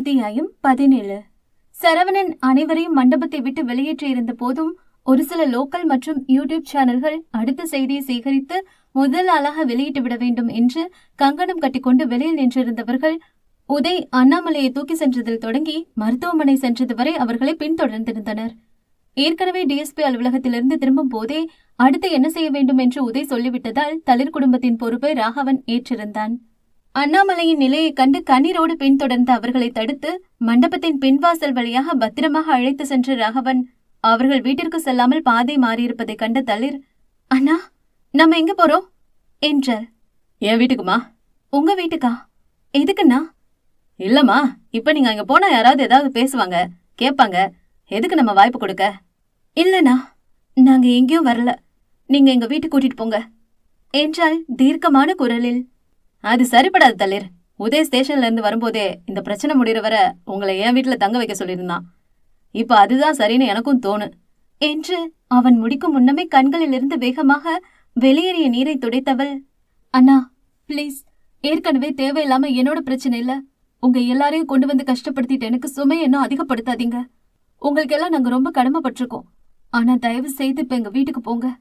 அத்தியாயம் பதினேழு. சரவணன் அனைவரையும் மண்டபத்தை விட்டு வெளியேற்றியிருந்த போதும் ஒரு சில லோக்கல் மற்றும் யூடியூப் சேனல்கள் அடுத்த செய்தியை சேகரித்து முதல் ஆளாக வெளியிட்டு விட வேண்டும் என்று கங்கணம் கட்டிக்கொண்டு வெளியில் நின்றிருந்தவர்கள் உதய் அண்ணாமலையை தூக்கி சென்றதில் தொடங்கி மருத்துவமனை சென்றது வரை அவர்களை பின்தொடர்ந்திருந்தனர். ஏற்கனவே டிஎஸ்பி அலுவலகத்திலிருந்து திரும்பும் போதே அடுத்து என்ன செய்ய வேண்டும் என்று உதய் சொல்லிவிட்டதால் தளிர் குடும்பத்தின் பொறுப்பை ராகவன் ஏற்றிருந்தான். அண்ணாமலையின் நிலையைக் கண்டு கண்ணீரோடு பின்தொடர்ந்த அவர்களை தடுத்து மண்டபத்தின் பின்வாசல் வழியாக பத்திரமாக அழைத்து சென்ற ராகவன் அவர்கள் வீட்டிற்கு செல்லாமல் பாதை மாறியிருப்பதைக் கண்ட தளிர் அண்ணா நம்ம எங்க போறோம்? என்றார். என் வீட்டுக்குமா? உங்க வீட்டுக்கா? எதுக்குண்ணா? இல்லம்மா இப்ப நீங்க அங்க போனா யாராவது ஏதாவது பேசுவாங்க கேட்பாங்க. எதுக்கு நம்ம வாய்ப்பு கொடுக்க? இல்லண்ணா நாங்க எங்கேயும் வரல. நீங்க எங்க வீட்டுக்கு கூட்டிட்டு போங்க என்றால் தீர்க்கமான குரலில். அது சரிப்படாது தளிர். உதய் ஸ்டேஷன்ல இருந்து வரும்போதே இந்த பிரச்சனை முடிகிற வர உங்களை என் வீட்டுல தங்க வைக்க சொல்லியிருந்தான். இப்ப அதுதான் சரின்னு எனக்கும் தோணு. என்று அவன் முடிக்கும் முன்னமே கண்களிலிருந்து வேகமாக வெளியேறிய நீரை துடைத்தவள் அண்ணா ப்ளீஸ் ஏற்கனவே தேவையில்லாம என்னோட பிரச்சனை இல்ல. உங்க எல்லாரையும் கொண்டு வந்து கஷ்டப்படுத்திட்டு எனக்கு சுமை இன்னும் அதிகப்படுத்தாதீங்க. உங்களுக்கெல்லாம் நாங்க ரொம்ப கடமைப்பட்டிருக்கோம். ஆனா தயவு செய்து இப்ப எங்க வீட்டுக்கு போங்க.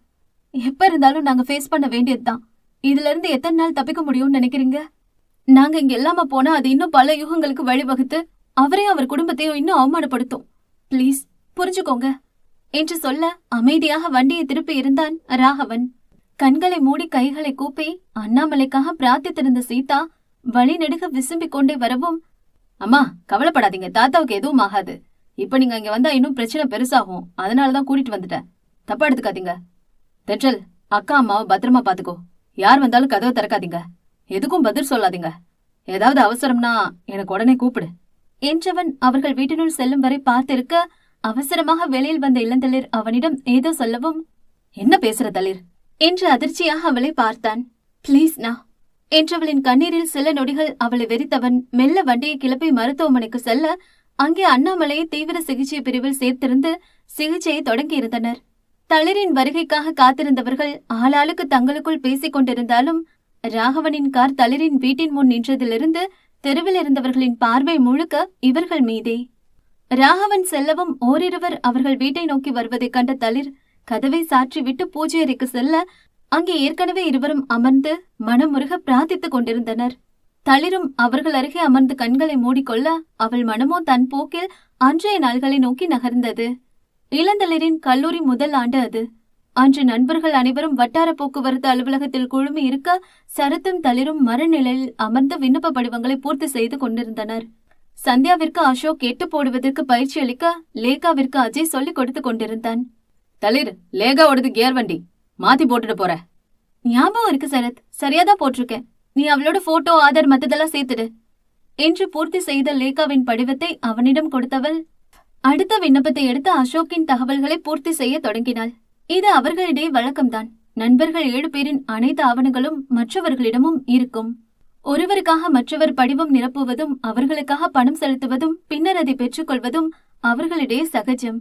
எப்ப இருந்தாலும் நாங்க ஃபேஸ் பண்ண வேண்டியதுதான். இதுல இருந்து எத்தனை நாள் தப்பிக்க முடியும்னு நினைக்கிறீங்க? நாங்க இங்க இல்லாம போனா அது இன்னும் பல யுகங்களுக்கு வழிவகுத்து அவரையும் அவர் குடும்பத்தையும் இன்னும் அவமானப்படுத்தும். ப்ளீஸ் புரிஞ்சுக்கோங்க. என்று சொல்ல அமைதியாக வண்டியை திருப்பி இருந்தான் ராகவன். கண்களை மூடி கைகளை கூப்பி அண்ணாமலைக்காக பிரார்த்தித்திருந்த சீதா வழி நெடுக விசும்பிக் கொண்டே வரவும் அம்மா கவலைப்படாதீங்க தாத்தாவுக்கு எதுவும் ஆகாது. இப்ப நீங்க இங்க வந்தா இன்னும் பிரச்சனை பெருசாகும். அதனாலதான் கூட்டிட்டு வந்துட்டேன். தப்பா எடுத்துக்காதீங்க. தென்றல் அக்கா அம்மாவை பத்திரமா பாத்துக்கோ. யார் வந்தாலும் கதவை திறக்காதீங்க. எதுக்கும் பதில் சொல்லாதீங்க. ஏதாவது அவசரம்னா எனக்கு உடனே கூப்பிடு. என்றவன் அவர்கள் வீட்டினுள் செல்லும் வரை பார்த்திருக்க அவசரமாக வெளியில் வந்த இளந்தளிர் அவனிடம் ஏதோ சொல்லவும் என்ன பேசுற தளிர்? என்று அதிர்ச்சியாக அவளை பார்த்தான். பிளீஸ்னா என்றவளின் கண்ணீரில் சில நொடிகள் அவளை வெறித்தவன் மெல்ல வண்டியை கிளப்பி மருத்துவமனைக்கு செல்ல அங்கே அண்ணாமலையை தீவிர சிகிச்சை பிரிவில் சேர்த்திருந்து சிகிச்சையை தொடங்கியிருந்தனர். தளிரின் வருகைக்காக காத்திருந்தவர்கள் ஆளாளுக்கு தங்களுக்குள் பேசிக் கொண்டிருந்தாலும் ராகவனின் கார் தளிரின் வீட்டின் முன் நின்றதிலிருந்து தெருவில் இருந்தவர்களின் பார்வை முழுக்க இவர்கள் மீதே. ராகவன் செல்லவும் ஓரிருவர் அவர்கள் வீட்டை நோக்கி வருவதைக் கண்ட தளிர் கதவை சாற்றி விட்டு பூஜை அறைக்கு செல்ல அங்கே ஏற்கனவே இருவரும் அமர்ந்து மனமுருக பிரார்த்தித்துக் கொண்டிருந்தனர். தளிரும் அவர்கள் அருகே அமர்ந்து கண்களை மூடிக்கொள்ள அவள் மனமோ தன் போக்கில் அன்றைய நாள்களை நோக்கி நகர்ந்தது. இளந்தளிரின் கல்லூரி முதல் ஆண்டு அது. அன்று நண்பர்கள் அனைவரும் வட்டார போக்குவரத்து அலுவலகத்தில் குழுமி இருக்க சரத்தும் தளிரும் மறுநிலையில் அமர்ந்து விண்ணப்ப படிவங்களை பூர்த்தி செய்து கொண்டிருந்தனர். சந்தியாவிற்கு அசோக் எட்டு போடுவதற்கு பயிற்சி அளிக்க லேகாவிற்கு அஜய் சொல்லிக் கொடுத்து கொண்டிருந்தான். தளிர் லேகாவோடது கியர் வண்டி. மாத்தி போட்டுட்டு போற. ஞாபகம் இருக்கு சரத். சரியாதான் போட்டிருக்கேன். நீ அவளோட போட்டோ ஆதார் மத்ததெல்லாம் சேர்த்துடு. என்று பூர்த்தி செய்த லேகாவின் படிவத்தை அவனிடம் கொடுத்தவள் அடுத்த விண்ணப்பத்தை எடுத்து அசோக்கின் தகவல்களை பூர்த்தி செய்ய தொடங்கினாள். இது அவர்களிடையே வழக்கம்தான். நண்பர்கள் ஏழு பேரின் அனைத்து ஆவணங்களும் மற்றவர்களிடமும் இருக்கும். ஒருவருக்காக மற்றவர் படிவம் நிரப்புவதும் அவர்களுக்காக பணம் செலுத்துவதும் பின்னர் அதை பெற்றுக்கொள்வதும் அவர்களிடையே சகஜம்.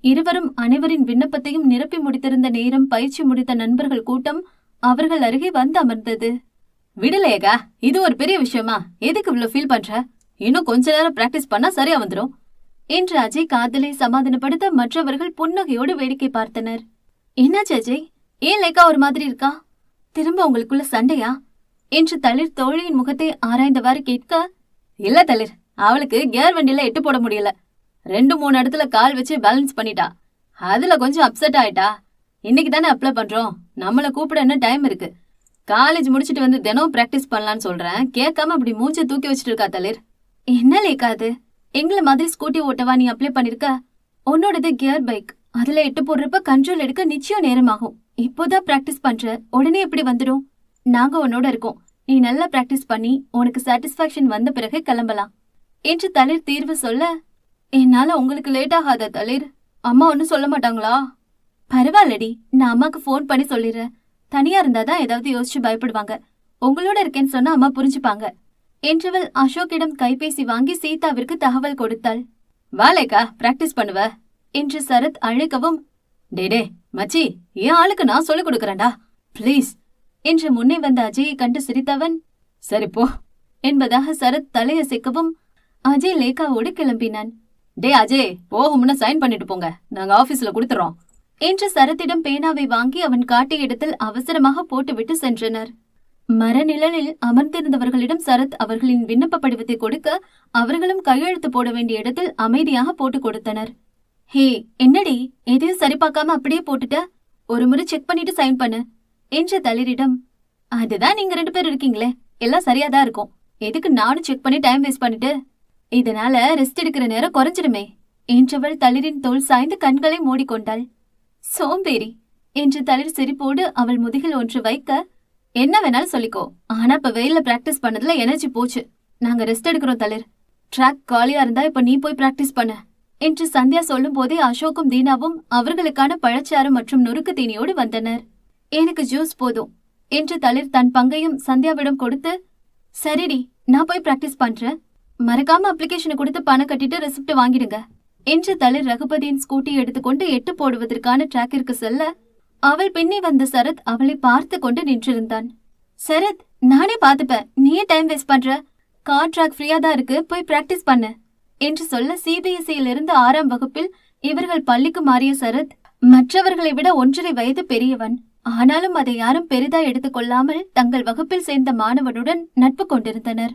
இருவரும் அனைவரின் விண்ணப்பத்தையும் நிரப்பி முடித்திருந்த நேரம் பயிற்சி முடித்த நண்பர்கள் கூட்டம் அவர்கள் அருகே வந்து அமர்ந்தது. விடலேகா இது ஒரு பெரிய விஷயமா? எதுக்கு இவ்வளவு ஃபீல் பண்ற? இன்னும் கொஞ்ச நேரம் பிராக்டிஸ் பண்ணா சரியா வந்துரும். என்று அஜய் காதலை சமாதானப்படுத்த மற்றவர்கள் புன்னகையோடு வேடிக்கை பார்த்தனர். என்னாச்சு அஜய்? ஏன் லேக்கா ஒரு மாதிரி இருக்கா? திரும்ப உங்களுக்குள்ள சண்டையா? என்று தளிர் தோழியின் முகத்தை ஆராய்ந்தவாறு கேட்க இல்ல தளிர் அவளுக்கு கியர் வண்டியில எட்டு போட முடியல. ரெண்டு மூணு இடத்துல கால் வச்சு பேலன்ஸ் பண்ணிட்டா. அதுல கொஞ்சம் அப்செட் ஆயிட்டா. இன்னைக்கு தானே அப்ளை பண்றோம். நம்மள கூப்பிட என்ன டைம் இருக்கு. காலேஜ் முடிச்சிட்டு வந்து தினம் பிராக்டிஸ் பண்ணலாம்னு சொல்றேன். கேட்காம அப்படி மூச்சை தூக்கி வச்சிட்டு இருக்கா தளிர்? என்ன லேக்கா அது? எங்களை மாதிரி ஸ்கூட்டி ஓட்டவா நீ அப்ளை பண்ணிருக்க? உன்னோடது கியர் பைக் அதுல எட்டு போடுறப்ப கண்ட்ரோல் எடுக்க நிச்சயம் நேரமாகும். இப்போதான் பிராக்டிஸ் பண்ற. உடனே எப்படி வந்துடும்? நாங்க உன்னோட இருக்கோம். நீ நல்லா பிராக்டிஸ் பண்ணி உனக்கு சாட்டிஸ்பாக்சன் வந்த பிறகு கிளம்பலாம். என்று தளிர் தீர்வு சொல்ல என்னால உங்களுக்கு லேட் ஆகாத தளிர். அம்மா ஒன்னும் சொல்ல மாட்டாங்களா? பரவாயில்லடி. நான் அம்மாக்கு ஃபோன் பண்ணி சொல்லிடுறேன். தனியா இருந்தாதான் ஏதாவது யோசிச்சு பயப்படுவாங்க. உங்களோட இருக்கேன்னு சொன்னா அம்மா புரிஞ்சுப்பாங்க. என்றவள் அசோக்கிடம் கைபேசி வாங்கி சீதாவிற்கு தகவல் கொடுத்தாள். வாலேக்கா பிராக்டிஸ் பண்ணுவ என்று சரத் அழைக்கவும் டே டே மச்சி என் ஆளுக்கு நான் சொல்லிக் கொடுக்கறேன்டா ப்ளீஸ் என்று முன்னே வந்த அஜயை கண்டு சிரித்தவன் சரி போ என்பதாக சரத் தலையசைக்கவும் அஜய் லேகாவோடு கிளம்பினான். டே அஜய் போகும்னு முன்ன சைன் பண்ணிட்டு போங்க நாங்க ஆபீஸ்ல கொடுத்துறோம் என்று சரத்திடம் பேனாவை வாங்கி அவன் காட்டிய இடத்தில் அவசரமாக போட்டுவிட்டு சென்றனர். மரநிழலில் அமர்ந்திருந்தவர்களிடம் சரத் அவர்களின் விண்ணப்ப படிவத்தை கொடுக்க அவர்களும் கையெழுத்து போட வேண்டிய இடத்தில் அமைதியாக போட்டு கொடுத்தனர். ஹே என்னடி? எதையும் சரி பார்க்காம அப்படியே போட்டுட்ட? ஒரு முறை செக் பண்ணிட்டு சைன் பண்ணு என்ற தளிரிடம். அதுதான் நீங்க ரெண்டு பேர் இருக்கீங்களே. எல்லாம் சரியாதான் இருக்கும். எதுக்கு நானும் செக் பண்ணி டைம் வேஸ்ட் பண்ணிட்டு? இதனால ரெஸ்ட் எடுக்கிற நேரம் குறைஞ்சிடுமே என்றவள் தளிரின் தோல் சாய்ந்து கண்களை மூடிக்கொண்டாள். சோம்பேறி என்று தளிர் சிரிப்போடு அவள் முதுகில் ஒன்று வைக்க என்ன வேணாலும் சொல்லிக்கோ. ஆனா இப்ப வெயில்ல பிராக்டிஸ் பண்ணதுல எனர்ஜி போச்சு. நாங்க ரெஸ்ட் எடுக்கிறோம் தளிர். ட்ராக் காலியா இருந்தா இப்ப நீ போய் பிராக்டிஸ் பண்ண. என்று சந்தியா சொல்லும் போதே அசோக்கும் தீனாவும் அவர்களுக்கான பழச்சாறு மற்றும் நொறுக்கு தீனியோடு வந்தனர். எனக்கு ஜூஸ் போதும் என்று தளிர் தன் பங்கையும் சந்தியாவிடம் கொடுத்து சரிடி நான் போய் பிராக்டிஸ் பண்றேன். மறக்காம அப்ளிகேஷனை கொடுத்து பணம் கட்டிட்டு ரெசிப்ட் வாங்கிடுங்க. என்று தளிர் ரகுபதியின் ஸ்கூட்டி எடுத்துக்கொண்டு எட்டு போடுவதற்கான டிராக்கிற்கு செல்ல அவள் பின்னே வந்த சரத் அவளை பார்த்து கொண்டு நின்றிருந்தான். சரத் நானே பாத்துப்பேன் நீயே டைம் வேஸ்ட் பண்ற? கார் ட்ராக் ஃப்ரீயா தான் இருக்கு. போய் பிராக்டிஸ் பண்ணு. என்று சொல்ல சிபிஎஸ்இயில் இருந்து ஆறாம் வகுப்பில் இவர்கள் பள்ளிக்கு மாறிய சரத் மற்றவர்களை விட ஒன்றரை வயது பெரியவன். ஆனாலும் அதை யாரும் பெரிதா எடுத்துக்கொள்ளாமல் தங்கள் வகுப்பில் சேர்ந்த மாணவனுடன் நட்பு கொண்டிருந்தனர்.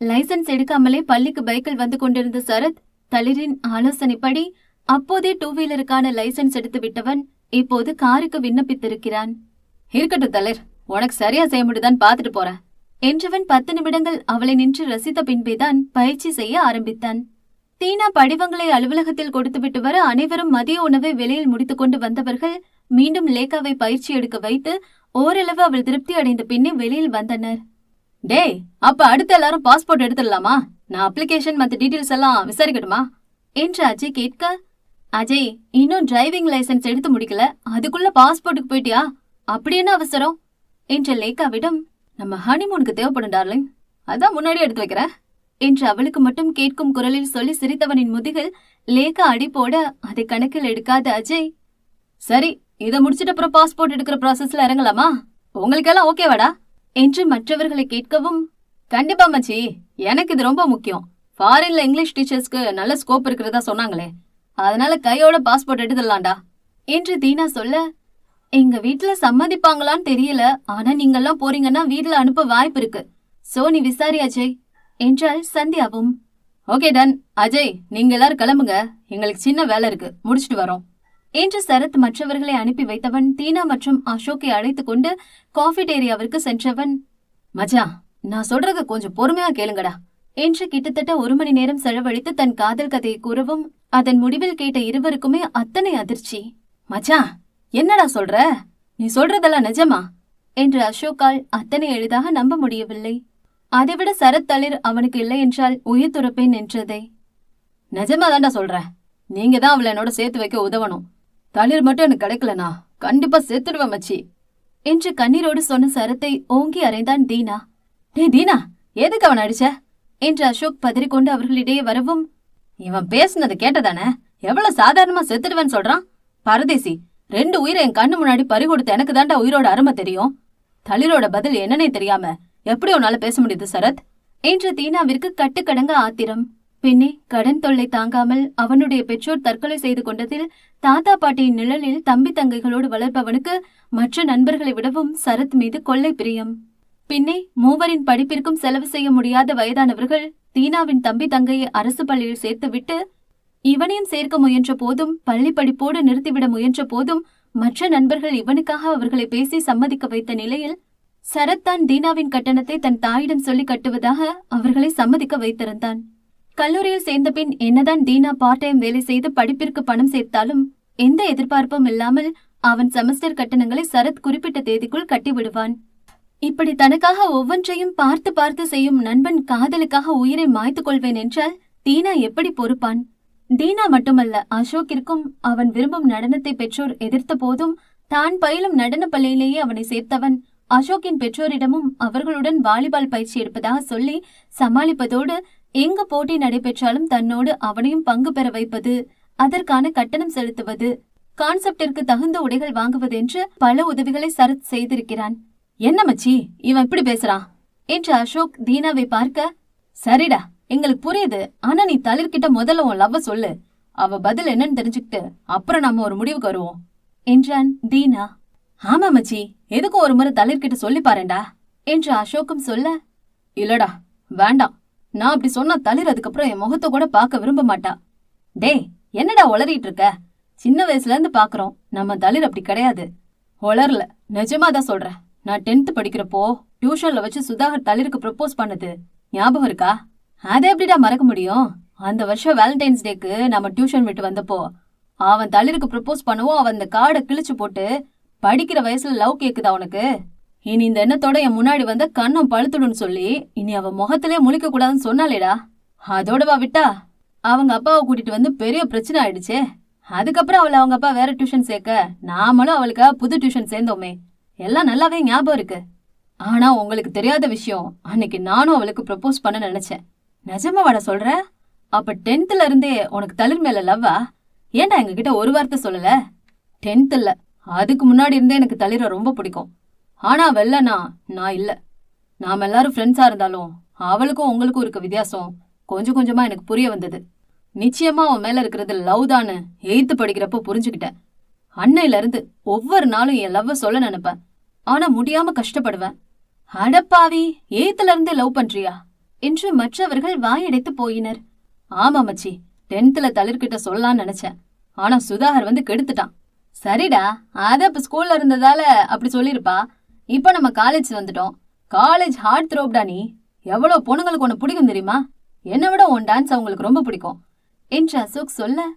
லைசென்ஸ் எடுக்காமலே பள்ளிக்கு பைக்கில் வந்து கொண்டிருந்த சரத் தளிரின் ஆலோசனைப்படி அப்போதே டூ வீலருக்கான லைசென்ஸ் எடுத்து விட்டவன் இப்போது காருக்கு விண்ணப்பித்திருக்கிறான். இருக்கட்டும் தளிர். உனக்கு சரியா செய்ய முடியுதான்னு பார்த்துட்டு போறேன். என்றவன் பத்து நிமிடங்கள் அவளை நின்று ரசித்த பின்பேதான் பயிற்சி செய்ய ஆரம்பித்தான். தீனா படிவங்களை அலுவலகத்தில் கொடுத்துவிட்டு வர அனைவரும் மதிய உணவை வெளியில் முடித்துக்கொண்டு வந்தவர்கள் மீண்டும் லேகாவை பயிற்சி எடுக்க வைத்து ஓரளவு அவள் திருப்தி அடைந்த பின்னே வெளியில் வந்தனர். டேய் அப்ப அடுத்து எல்லாரும் பாஸ்போர்ட் எடுத்துடலாமா? நான் அப்ளிகேஷன் மத்த டீட்டெயில்ஸ் எல்லாம் விசாரிக்கட்டுமா? என்று அஜய் கேட்க அஜய் இன்னும் டிரைவிங் லைசென்ஸ் எடுத்து முடிக்கல. அதுக்குள்ள பாஸ்போர்ட்டுக்கு போயிட்டியா? அப்படி என்ன அவசரம்? என்ற லேகாவிடம் நம்ம ஹனிமூனுக்கு தேவைப்படும் டார்லிங் அதான் முன்னாடி எடுத்து வைக்கிறேன். என்று அவளுக்கு மட்டும் கேட்கும் குரலில் சொல்லி சிரித்தவனின் முதுகில் லேகா அடி போட அதை கணக்கில் எடுக்காத அஜய் சரி இத முடிச்சிட்டு அப்புறம் பாஸ்போர்ட் எடுக்கிற ப்ராசஸ்ல இறங்கலாமா? உங்களுக்கெல்லாம் ஓகேவாடா என்று மற்றவர்களை கேட்கவும் கண்டிப்பா மச்சி. எனக்கு இது ரொம்ப முக்கியம். ஃபாரின்ல இங்கிலீஷ் டீச்சர்ஸ்க்கு நல்ல ஸ்கோப் இருக்கிறதா சொன்னாங்களே. அதனால கையோட பாஸ்போர்ட் எடுத்துடலாம்டா. என்று தீனா சொல்ல எங்க வீட்ல சம்மதிப்பாங்களான்னு தெரியல. ஆனா நீங்கெல்லாம் போறீங்கன்னா வீட்டுல அனுப்ப வாய்ப்பு இருக்கு. சோ நீ விசாரி அஜய். என்றாள் சந்தியாவும். ஓகே டன் அஜய் நீங்க எல்லாரும் கிளம்புங்க. எங்களுக்கு சின்ன வேலை இருக்கு. முடிச்சிட்டு வரோம். என்று சரத் மற்றவர்களை அனுப்பி வைத்தவன் தீனா மற்றும் அசோக்கை அழைத்துக் கொண்டு காஃபிடேரியாவிற்கு சென்றவன் மஜா நான் சொல்றத கொஞ்சம் பொறுமையா கேளுங்கடா. என்று கிட்டத்தட்ட ஒரு மணி நேரம் செலவழித்து தன் காதல் கதையை கூறவும் அதன் முடிவில் கேட்ட இருவருக்குமே அத்தனை அதிர்ச்சி. மச்சா என்னடா சொல்ற? நீ சொல்றதெல்லாம் நிஜமா? என்று அசோக்கால் அத்தனை எளிதாக நம்ப முடியவில்லை. அதைவிட சரத் தளிர் அவனுக்கு இல்லை என்றால் உயிர் துறப்பேன் நின்றதே. நிஜமா தான்டா சொல்றேன் நீங்க தான் அவளை என்னோட சேர்த்து வைக்க உதவணும். தளிர் மட்டும் எனக்கு கிடைக்கலனா? கண்டிப்பா சேர்த்துடுவேன் மச்சி. என்று கண்ணீரோடு சொன்ன சரத்தை ஓங்கி அறைந்தான் தீனா. டே தீனா எதுக்கு அவன் அடிச்ச? என்று அசோக் பதறிக்கொண்டு அவர்களிடையே வரவும் இவன் பேசுனது கேட்டதானே? எவ்வளவு சாதாரணமா செத்துடுவேன்னு சொல்றான்? பரதேசி ரெண்டு உயிரை என் கண்ணு முன்னாடி பறி கொடுத்த எனக்கு தாண்டா உயிரோட அருமை தெரியும். தளிரோட பதில் என்னன்னே தெரியாம எப்படி உன்னால பேச முடியுது சரத்? என்று தீனாவிற்கு கட்டுக்கடங்க ஆத்திரம். பின்னே கடன் தொல்லை தாங்காமல் அவனுடைய பெற்றோர் தற்கொலை செய்து கொண்டதில் தாத்தா பாட்டியின் நிழலில் தம்பி தங்கைகளோடு வளர்ப்பவனுக்கு மற்ற நண்பர்களை விடவும் சரத் மீது கொள்ளை பிரியம். பின்னே மூவரின் படிப்பிற்கும் செலவு செய்ய முடியாத வயதானவர்கள் தீனாவின் தம்பி தங்கையை அரசு பள்ளியில் சேர்த்துவிட்டு இவனையும் சேர்க்க முயன்ற போதும் பள்ளி படிப்போடு நிறுத்திவிட முயன்ற போதும் மற்ற நண்பர்கள் இவனுக்காக அவர்களை பேசி சம்மதிக்க வைத்த நிலையில் சரத் தான் தீனாவின் கட்டணத்தை தன் தாயிடம் சொல்லி கட்டுவதாக அவர்களை சம்மதிக்க வைத்திருந்தான். கல்லூரியில் சேர்ந்த பின் என்னதான் தீனா பார்ட் டைம் வேலை செய்து படிப்பிற்கு பணம் சேர்த்தாலும் எந்த எதிர்பார்ப்பும் இல்லாமல் அவன் செமஸ்டர் கட்டணங்களை சரத் குறிப்பிட்ட தேதிக்குள் கட்டிவிடுவான். இப்படி தனக்காக ஒவ்வொன்றையும் பார்த்து பார்த்து செய்யும் நண்பன் காதலுக்காக உயிரை மாய்த்துக் கொள்வேன் என்றால் தீனா எப்படி பொறுப்பான்? தீனா மட்டுமல்ல அசோக்கிற்கும் அவன் விரும்பும் நடனத்தை பெற்றோர் எதிர்த்த போதும் தான் பயிலும் நடன பள்ளியிலேயே அவனை சேர்த்தவன். அசோக்கின் பெற்றோரிடமும் அவர்களுடன் வாலிபால் பயிற்சி எடுப்பதாக சொல்லி சமாளிப்பதோடு எங்கு போட்டி நடைபெற்றாலும் தன்னோடு அவனையும் பங்கு பெற வைப்பது அதற்கான கட்டணம் செலுத்துவது கான்செப்டிற்கு தகுந்த உடைகள் வாங்குவது என்று பல உதவிகளை சரத் செய்திருக்கிறான். என்ன மச்சி? இவன் இப்படி பேசுறான்? என்று அசோக் தீனாவை பார்க்க சரிடா எங்களுக்கு புரியுது. ஆனா நீ தளிர்கிட்ட முதல்ல உன் லவ்வ சொல்லு. அவ பதில் என்னன்னு தெரிஞ்சுக்கிட்டு அப்புறம் நம்ம ஒரு முடிவுக்கு வருவோம் என்றான் தீனா. ஆமா மச்சி எதுக்கும் ஒரு முறை தளிர்கிட்ட சொல்லி பாருண்டா என்று அசோக்கும் சொல்ல இல்லடா வேண்டாம். நான் அப்படி சொன்னா தளிர் அதுக்கப்புறம் என் முகத்தை கூட பார்க்க விரும்ப மாட்டா. டேய் என்னடா உளறிட்டு இருக்க? சின்ன வயசுல இருந்து பாக்குறோம் நம்ம தளிர் அப்படி கிடையாது. உளரல நிஜமா தான் சொல்றேன். நான் டென்த் படிக்கிறப்போ டியூஷன்ல வச்சு சுதாகர் தளிருக்கு ப்ரப்போஸ் பண்ணது. ஞாபகம் இருக்கா? அதை எப்படிடா மறக்க முடியும்? அந்த வருஷம் வேலண்டைன்ஸ் டேக்கு நம்ம டியூஷன் விட்டு வந்தப்போ அவன் தளிருக்கு ப்ரப்போஸ் பண்ணவும் அவன் அந்த கார்டை கிழிச்சு போட்டு படிக்கிற வயசுல லவ் கேக்குதா உனக்கு? இனி இந்த எண்ணத்தோட என் முன்னாடி வந்த கண்ணம் பழுத்துடுன்னு சொல்லி இனி அவன் முகத்திலே முழிக்க கூடாதுன்னு சொன்னாலேடா அதோடவா விட்டா? அவங்க அப்பாவை கூட்டிட்டு வந்து பெரிய பிரச்சனை ஆயிடுச்சே. அதுக்கப்புறம் அவளை அவங்க அப்பா வேற டியூஷன் சேர்க்க நாமளும் அவளுக்கு புது டியூஷன் சேர்ந்தோமே. எல்லாம் நல்லாவே ஞாபகம் இருக்கு. ஆனா உங்களுக்கு தெரியாத விஷயம் அன்னைக்கு நானும் அவளுக்கு ப்ரப்போஸ் பண்ண நினைச்சேன். நிஜமா வட சொல்ற? அப்ப டென்த்ல இருந்தே உனக்கு தளிர் மேல லவ்வா ஏன்டா எங்ககிட்ட ஒரு வார்த்தை சொல்லல? டென்த் இல்ல அதுக்கு முன்னாடி இருந்தே எனக்கு தளிர ரொம்ப பிடிக்கும். ஆனா வெள்ளனா நான் இல்ல. நாம எல்லாரும் ஃப்ரெண்ட்ஸா இருந்தாலும் அவளுக்கும் உங்களுக்கும் இருக்க வித்தியாசம் கொஞ்சம் கொஞ்சமா எனக்கு புரிய வந்தது. நிச்சயமா அவன் மேல இருக்கிறது லவ் தான்னு எயித்து படிக்கிறப்போ புரிஞ்சுக்கிட்டேன். அன்னையில இருந்து ஒவ்வொரு நாளும் என் லவ்வை சொல்ல நினைப்பேன். ஆனா முடியாம கஷ்டப்படுவேன். அடப்பாவி எயித்துல இருந்து லவ் பண்றியா? என்று மற்றவர்கள் வாயடைத்து போயினர். ஆமா மச்சி டென்த்ல தளிர்கிட்ட சொல்லலாம்னு நினைச்சேன். ஆனா சுதாகர் வந்து கெடுத்துட்டான். சரிடா அத இப்ப ஸ்கூல்ல இருந்ததால அப்படி சொல்லிருப்பா. இப்ப நம்ம காலேஜ் வந்துட்டோம். காலேஜ் ஹார்ட் த்ரோப்டா நீ. எவ்வளவு பொண்ணுங்களுக்கு உன்னை பிடிக்கும் தெரியுமா? என்னை விட உன் டான்ஸ் அவங்களுக்கு ரொம்ப பிடிக்கும். என்று அசோக் சொல்ல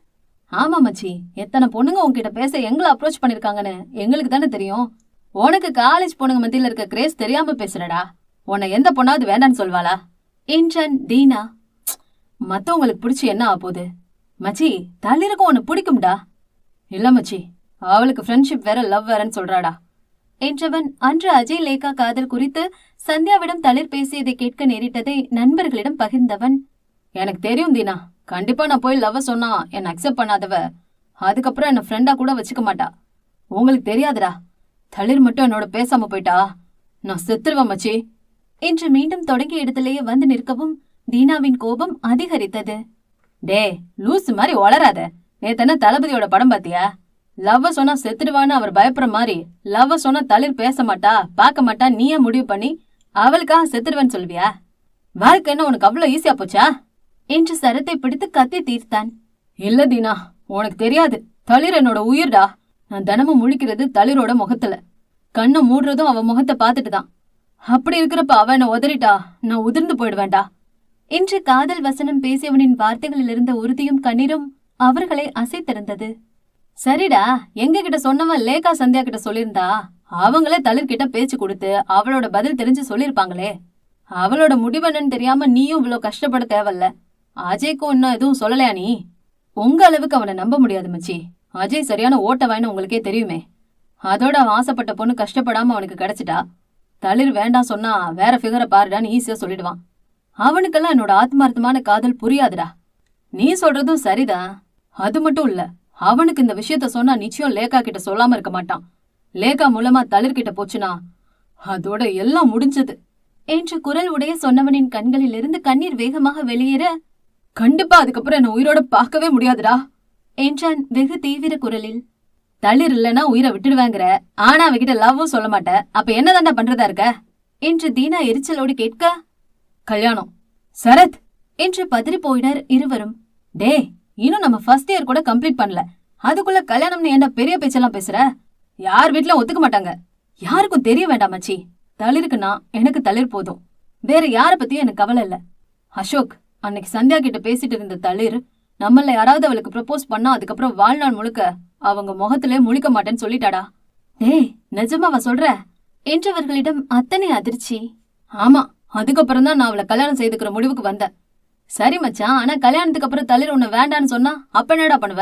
ஆமா மச்சி எத்தனை பொண்ணுங்க உன்கிட்ட பேச எங்களை அப்ரோச் பண்ணிருக்காங்கன்னு எங்களுக்கு தானே தெரியும். உனக்கு காலேஜ் பொண்ணுங்க மத்தியில் இருக்க கிரேஸ் தெரியாம பேசுறடா. உன்னை எந்த பொண்ணாவது வேண்டான்னு சொல்வாளா? என்றான் தீனா. மத்தவங்களுக்கு பிடிச்சி என்ன ஆக போகுது? மச்சி தளிருக்கும் உன்னை பிடிக்கும்டா. இல்ல மச்சி அவளுக்கு ஃப்ரெண்ட்ஷிப் வேற லவ் வேறன்னு சொல்றாடா. என்றவன் அன்று அஜய் லேகா காதல் குறித்து சந்தியாவிடம் தளிர் பேசியதை கேட்க நேரிட்டதை நண்பர்களிடம் பகிர்ந்தவன் எனக்கு தெரியும் தீனா. கண்டிப்பா நான் போய் லவ் சொன்னா என்னை அக்செப்ட் பண்ணாதவ. அதுக்கப்புறம் என்ன ஃப்ரெண்டா கூட வச்சுக்க மாட்டா. உங்களுக்கு தெரியாதுடா. தளிர் மட்டும் என்னோட பேசாம போயிட்டா? நான் செத்துருவேன் மச்சி. என்று மீண்டும் தொடங்கிய இடத்திலேயே வந்து நிற்கவும் தீனாவின் கோபம் அதிகரித்தது. டே லூசு மாதிரி வளராத. நேத்தன தளபதியோட படம் பாத்தியா? லவ்வ சொன்னா செத்துடுவான்னு அவர் பயப்படுற மாதிரி லவ்வ சொன்னா தளிர் பேச மாட்டா பார்க்க மாட்டா நீயே முடிவு பண்ணி அவளுக்காக செத்துடுவேன்னு சொல்வியா வாழ்க்கை என்ன உனக்கு அவ்வளவு ஈஸியா போச்சா? என்று சரத்தை பிடித்து கத்தி தீர்த்தான். இல்ல தீனா உனக்கு தெரியாது. தளிர் என்னோட உயிர்டா. நான் தினமும் முழிக்கிறது தளிரோட முகத்துல. கண்ணை மூடுறதும் அவ முகத்தை பார்த்துட்டு தான் அப்படி இருக்கிறப்ப அவ என்ன உதறிட்டா நான் உதிர்ந்து போயிடுவேன்டா. என்று காதல் வசனம் பேசியவனின் வார்த்தைகளில் இருந்த உறுதியும் கண்ணீரும் அவர்களை அசைத்திருந்தது. சரிடா எங்க கிட்ட சொன்னவன் லேகா சந்தியா கிட்ட சொல்லியிருந்தா அவங்களே தளிர்கிட்ட பேச்சு கொடுத்து அவளோட பதில் தெரிஞ்சு சொல்லிருப்பாங்களே அவளோட முடிவென்னு தெரியாம நீயும் இவ்வளவு கஷ்டப்பட தேவையில்ல. அஜய்க்கும் இன்னும் எதுவும் சொல்லலையா நீ? உங்க அளவுக்கு அவனை நம்ப முடியாது மச்சி. அஜய் சரியான ஓட்டவாயின்னு உங்களுக்கே தெரியுமே. அதோட அவன் ஆசைப்பட்ட பொண்ணு கஷ்டப்படாம அவனுக்கு கிடைச்சிட்டா? தளிர் வேண்டாம் சொன்னா வேற ஃபிகரை பாருடான்னு ஈஸியா சொல்லிடுவான். அவனுக்கெல்லாம் என்னோட ஆத்மார்த்தமான காதல் புரியாதுடா. நீ சொல்றதும் சரிதான். அது மட்டும் இல்ல அவனுக்கு இந்த விஷயத்த சொன்னா நிச்சயம் லேகா கிட்ட சொல்லாம இருக்க மாட்டான். லேகா மூலமா தளிர் கிட்ட போச்சுனா அதோட எல்லாம் முடிஞ்சது. என்று குரல் உடைய சொன்னவனின் கண்களில் இருந்து கண்ணீர் வேகமாக வெளியேற கண்டிப்பா அதுக்கப்புறம் என்ன உயிரோட பார்க்கவே முடியாதுடா. என்றான் வெகு தீவிர குரலில் தளிர் இல்லனா உயிரை விட்டுடுவாங்கிற. ஆனா அவகிட்ட லவ்வும் சொல்ல மாட்ட அப்ப என்னதாண்டா பண்றதா இருக்க? என்று தீனா எரிச்சலோடு கேட்க கல்யாணம். சரத்! என்று பதறி போயினர் இருவரும். டே இன்னும் நம்ம ஃபர்ஸ்ட் இயர் கூட கம்ப்ளீட் பண்ணல. அதுக்குள்ள கல்யாணம்னு ஏன்டா பெரிய பேச்செல்லாம் பேசுற? யார் வீட்ல ஒத்துக்க மாட்டாங்க. யாருக்கும் தெரிய வேண்டாம் மச்சி. தளிருக்குன்னா எனக்கு தளிர் போதும். வேற யார பத்தியும் எனக்கு கவலை இல்ல. அசோக் அன்னைக்கு சந்தியா கிட்ட பேசிட்டு இருந்த தளிர் நம்மள யாராவது அவளுக்கு ப்ரப்போஸ் பண்ணா அதுக்கப்புறம் வாழ்நாள் முழுக்க அவங்க முகத்திலே முழிக்க மாட்டேன்னு சொல்லிட்டாடா. டேய் நிஜமாவா சொல்ற? என்றவர்களிடம் அத்தனை அதிர்ச்சி. ஆமா அதுக்கப்புறம் தான் நான் அவளை கல்யாணம் செய்துக்கிற முடிவுக்கு வந்தேன். சரி மச்சான் ஆனா கல்யாணத்துக்கு அப்புறம் தளிர் உன்னை வேண்டான்னு சொன்னா அப்ப என்னடா பண்ணுவ?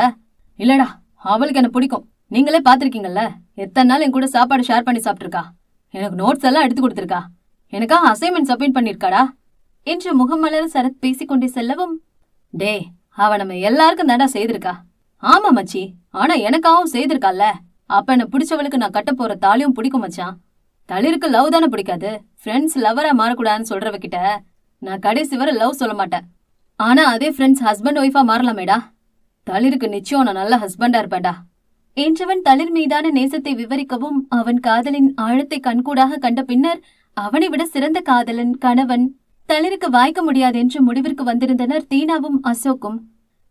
இல்லடா அவளுக்கு என்ன பிடிக்கும். நீங்களே பாத்திருக்கீங்கல்ல எத்தனை நாள் என் கூட சாப்பாடு ஷேர் பண்ணி சாப்பிட்டுருக்கா? எனக்கு நோட்ஸ் எல்லாம் எடுத்து கொடுத்துருக்கா? எனக்காக அசைன்மெண்ட் சப்மிட் பண்ணிருக்காடா என்று முகமலர் சரத் பேசிக்கொண்டே செல்லவும் டேய் அவ நம்ம எல்லாருக்கும் தாண்டா செய்திருக்கா. ஆமா மச்சி. ஆனா எனக்காவும் செய்திருக்கால அப்ப என்ன பிடிச்சவளுக்கு நான் கட்ட போற தாலியும் பிடிக்கும் மச்சான். தளிருக்கு லவ் தானே பிடிக்காது. ஃப்ரெண்ட்ஸ் லவரா மாறக்கூடாதுன்னு சொல்றவ கிட்ட நான் கடைசி வரை லவ் சொல்ல மாட்டேன். ஆனா அதே ஃப்ரெண்ட்ஸ் ஹஸ்பண்ட் ஒய்ஃபா மாறலாமேடா. தளிருக்கு நிச்சயம் நான் நல்ல ஹஸ்பண்டா இருப்பேன்டா. என்றவன் தளிர் மீதான நேசத்தை விவரிக்கவும் அவன் காதலின் ஆழத்தை கண்கூடாக கண்ட பின்னர் அவனை விட சிறந்த காதலன் கணவன் தளிருக்கு வாய்க்க முடியாது என்று முடிவிற்கு வந்திருந்தனர் தீனாவும் அசோக்கும்.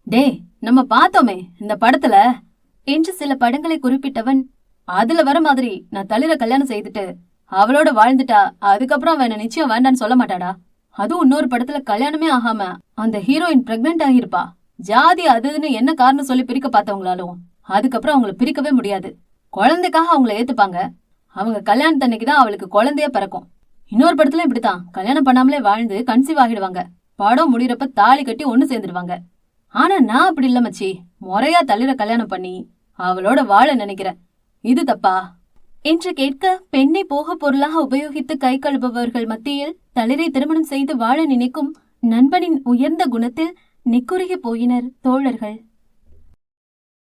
டே நம்ம பார்த்தோமே இந்த படத்துல என்று சில படங்களை குறிப்பிட்டவன் அதுல வர மாதிரி நான் தளிர கல்யாணம் செய்துட்டு அவளோட வாழ்ந்துட்டா அதுக்கப்புறம் அவன் நிச்சயம் வேண்டான்னு சொல்ல மாட்டாடா. அதுவும் இன்னொரு படத்துல கல்யாணமே ஆகாம அந்த ஹீரோயின் பிரெக்னென்ட் ஆகியிருப்பா. ஜாதி அதுன்னு என்ன காரணம் சொல்லி பிரிக்க பார்த்தவங்களாலும் அதுக்கப்புறம் அவங்கள பிரிக்கவே முடியாது. குழந்தைக்காக அவங்கள ஏத்துப்பாங்க. அவங்க கல்யாணத்தன்னைக்கு தான் அவளுக்கு குழந்தைய பிறக்கும். இன்னொரு படத்துல இப்படித்தான். கல்யாணம் பண்ணாமலே வாழ்ந்து கன்சீவ் ஆகிடுவாங்க. படம் முடியறப்ப தாலி கட்டி ஒண்ணு சேர்ந்துடுவாங்க. ஆனா நான் அப்படி இல்ல மச்சி. முறையா தளிர கல்யாணம் பண்ணி அவளோட வாழ நினைக்கிறேன். இது தப்பா? என்று கேட்க பெண்ணை போக பொருளாக உபயோகித்து கை கழுபவர்கள் மத்தியில் தளிரை திருமணம் செய்து வாழ நினைக்கும் நண்பனின் உயர்ந்த குணத்தில் நிக்குறுகி போயினர் தோழர்கள்.